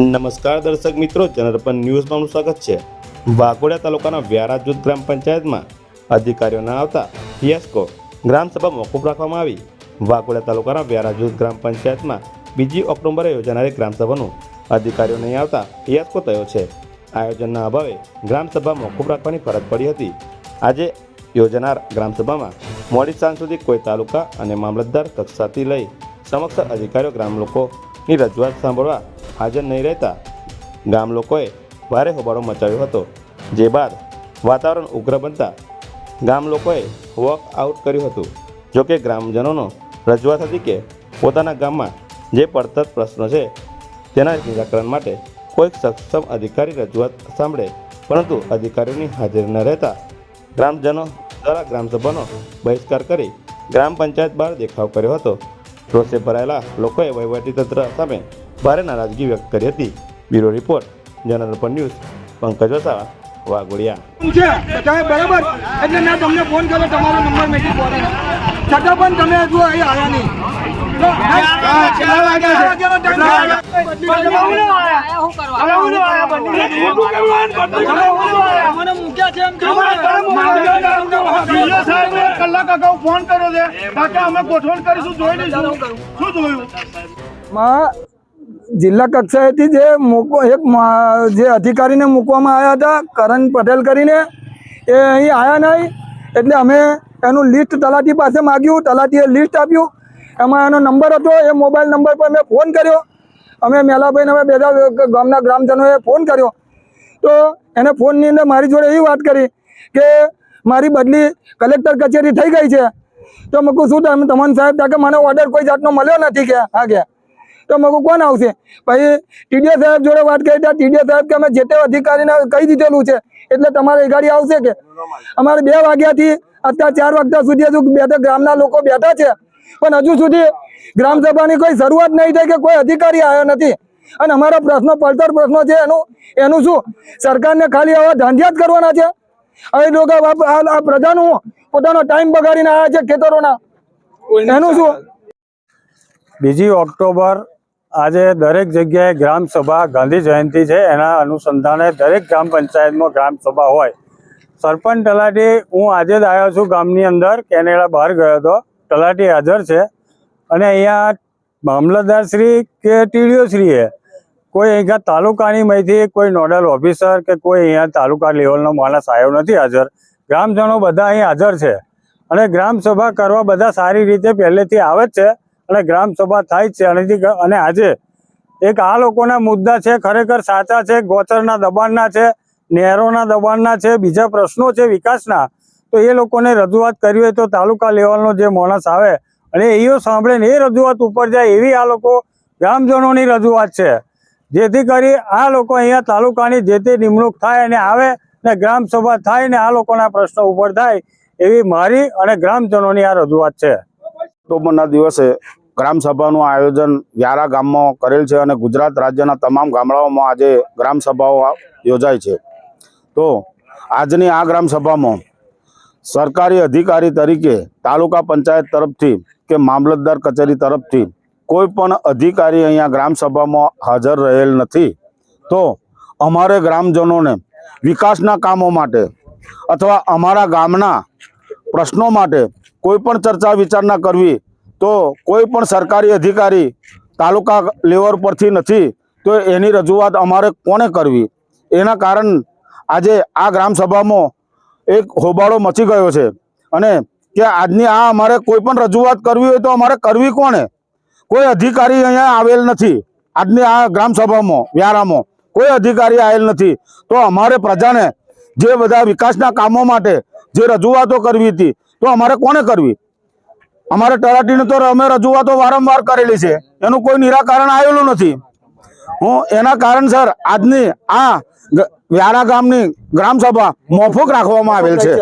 નમસ્કાર દર્શક મિત્રો જનરપન ન્યૂઝમાં આપનું સ્વાગત છે. વાઘોડિયા તાલુકાના વ્યારા જૂથ ગ્રામ પંચાયતમાં અધિકારીઓ ના આવતા ફિયાસ્કો ગ્રામસભા મોકૂફ રાખવામાં આવી. વાઘોડિયા તાલુકાના વ્યારા જૂથ ગ્રામ પંચાયતમાં બીજી ઓક્ટોબરે યોજાનારી ગ્રામસભાનું અધિકારીઓ નહીં આવતા ફિયાસ્કો થયો છે. આયોજનના અભાવે ગ્રામસભા મોકૂફ રાખવાની ફરજ પડી હતી. આજે યોજાનાર ગ્રામસભામાં મોડી સાંજ સુધી કોઈ તાલુકા અને મામલતદાર કક્ષાથી લઈ સમક્ષ અધિકારીઓ ગ્રામ લોકોની રજૂઆત સાંભળવા હાજર નહીં રહેતા. ગામ લોકોએ ભારે હોબાળો મચાવ્યો હતો. જે બાદ વાતાવરણ ઉગ્ર બનતા ગામ લોકોએ વોક આઉટ કર્યું હતું. જોકે ગ્રામજનોનો રજૂઆત હતી કે પોતાના ગામમાં જે પડતર પ્રશ્નો છે તેના નિરાકરણ માટે કોઈક સક્ષમ અધિકારી રજૂઆત સાંભળે, પરંતુ અધિકારીઓની હાજરી ન રહેતા ગ્રામજનો દ્વારા ગ્રામસભાનો બહિષ્કાર કરી ગ્રામ પંચાયત બહાર દેખાવ કર્યો હતો. રોષે ભરાયેલા લોકોએ વહીવટીતંત્ર સામે ભારે નારાજગી વ્યક્ત કરી હતી. બ્યુરો રિપોર્ટ જનરલ પર ન્યૂઝ પંકજ વસાવા વાઘોડિયા. છે? બધાએ બરાબર? એટલે મેં તમને ફોન કર્યો તમારો નંબર મેથી ફોન છતાં પણ તમે હજુ અહીં આવ્યા નહીં? તમે? તમે? તમે કલાક અગાઉ ફોન કર્યો છે. કાકા અમે ગોઠવણ કરીશું જોઈ લઈશું. શું જોયું? માં જિલ્લા કક્ષાએથી જે મૂકવા એક જે અધિકારીને મૂકવામાં આવ્યા હતા, કરણ પટેલ કરીને, એ અહીં આવ્યા નહીં. એટલે અમે એનું લિસ્ટ તલાટી પાસે માગ્યું, તલાટીએ લિસ્ટ આપ્યું. એમાં એનો નંબર હતો, એ મોબાઈલ નંબર પર મેં ફોન કર્યો. અમે મેલાભાઈને અમે બધા ગામના ગ્રામજનોએ ફોન કર્યો. તો એને ફોનની અંદર મારી જોડે એવી વાત કરી કે મારી બદલી કલેક્ટર કચેરી થઈ ગઈ છે. તો મૂકું શું તમે તમન સાહેબ ત્યાં કે મને ઓર્ડર કોઈ જાતનો મળ્યો નથી કે, હા કે. તો મેં કહું કોણ આવશે? પછી ટીડીઓ સાહેબ જોડે વાત કરી ત્યાં ટીડીઓ સાહેબ કે અમે જે તે અધિકારીને કહી દીધેલું છે. એટલે તમારી ગાડી આવશે કે? અમારે બે વાગ્યાથી અત્યારે ચાર વાગ્યા સુધી હજુ બે ગ્રામના લોકો બેઠા છે. પણ હજુ સુધી ગ્રામસભાની કોઈ શરૂઆત નહીં થઈ કે કોઈ અધિકારી આવ્યો નથી. અને અમારા પ્રશ્નો પડતર પ્રશ્નો છે એનું એનું શું? સરકારને ખાલી હવે ધાંધિયા જ કરવાના છે? હવે લોકો આ પ્રજાનું પોતાનો ટાઈમ બગાડીને આવ્યા છે ખેતરોના. એનું શું? બીજી ઓક્ટોબર આજે દરેક જગ્યાએ ગ્રામ સભા, ગાંધી જયંતિ છે. એના અનુસંધાને દરેક ગ્રામ પંચાયતમાં ગ્રામ સભા હોય. સરપંચ તલાટી, હું આજે જ આવ્યો છું ગામની અંદર. કેનેડા બહાર ગયો હતો. તલાટી હાજર છે. અને અહીંયા મામલતદાર શ્રી કે ટીડીઓશ્રીએ કોઈ અહીંયા તાલુકાની માંથી કોઈ નોડલ ઓફિસર કે કોઈ અહીંયા તાલુકા લેવલનો માણસ આવ્યો નથી હાજર. ગ્રામજનો બધા અહીં હાજર છે. અને ગ્રામ સભા કરવા બધા સારી રીતે પહેલેથી આવે જ છે. અને ગ્રામ સભા થાય છે. અને અને આજે એક આ લોકોના મુદ્દા છે, ખરેખર સાચા છે ગોચરના દબાણના છે, નહેરોના દબાણના છે, બીજા પ્રશ્નો છે વિકાસના, તો એ લોકોને રજૂઆત કરવી હોય તો તાલુકા લેવલનો જે માણસ આવે અને એઓ સાંભળે ને એ રજૂઆત ઉપર જાય એવી આ લોકો ગ્રામજનોની રજૂઆત છે. જેથી કરી આ લોકો અહીંયા તાલુકાની જે તે નિમણૂક થાય અને આવે ને ગ્રામ સભા થાય ને આ લોકોના પ્રશ્નો ઉપર થાય એવી મારી અને ગ્રામજનોની આ રજૂઆત છે. ઓક્ટોબરના દિવસે ગ્રામ સભાનું આયોજન વ્યારા ગામમાં કરેલ છે અને ગુજરાત રાજ્યના તમામ ગામડાઓમાં આજે ગ્રામસભાઓ યોજાય છે. તો આજની આ ગ્રામસભામાં સરકારી અધિકારી તરીકે તાલુકા પંચાયત તરફથી કે મામલતદાર કચેરી તરફથી કોઈ પણ અધિકારી અહીંયા ગ્રામસભામાં હાજર રહેલ નથી. તો અમારે ગ્રામજનોને વિકાસના કામો માટે અથવા અમારા ગામના પ્રશ્નો માટે કોઈ પણ ચર્ચા વિચારણા કરવી તો કોઈ પણ સરકારી અધિકારી તાલુકા લેવલ પરથી નથી, તો એની રજૂઆત અમારે કોને કરવી? એના કારણ આજે આ ગ્રામસભામાં એક હોબાળો મચી ગયો છે. અને કે આજની આ અમારે કોઈ પણ રજૂઆત કરવી હોય તો અમારે કરવી કોને? કોઈ અધિકારી અહીંયા આવેલ નથી. આજની આ ગ્રામસભામાં વ્યારામાં કોઈ અધિકારી આવેલ નથી. તો અમારે પ્રજાને જે બધા વિકાસના કામો માટે જે રજૂઆતો કરવી હતી, તો અમારે કોને કરવી? અમારે તલાટીને તો અમે રજૂઆતો વારંવાર કરેલી છે. એનું કોઈ નિરાકરણ આવેલું નથી. હું એના કારણસર આજની આ વ્યારા ગામની ગ્રામસભા મોફુક રાખવામાં આવેલ છે.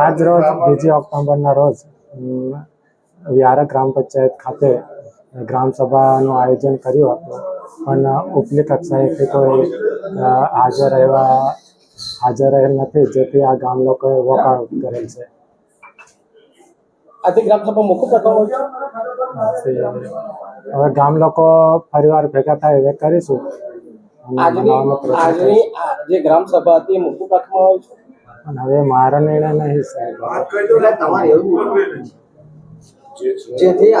આજ બીજી ઓક્ટોબરના રોજ વ્યારા ગ્રામ પંચાયત ખાતે ગ્રામસભાનું આયોજન કર્યું હતું. પણ ઉપલી કક્ષાએથી કોઈ હાજર રહેવા હાજર રહેલ નથી જેથી આ ગામ લોકોએ વોકઆઉટ કરેલ છે. આજે ગ્રામસભા મોકૂફ રાખવામાં હવે ગામ લોકો ફરીવાર ભેગા થાય હવે કરીશું. આજની જે ગ્રામ સભા હતી એ મોકૂફ રાખવામાં આવી હવે મારા નિર્ણય નહીં સાહેબ. જેથી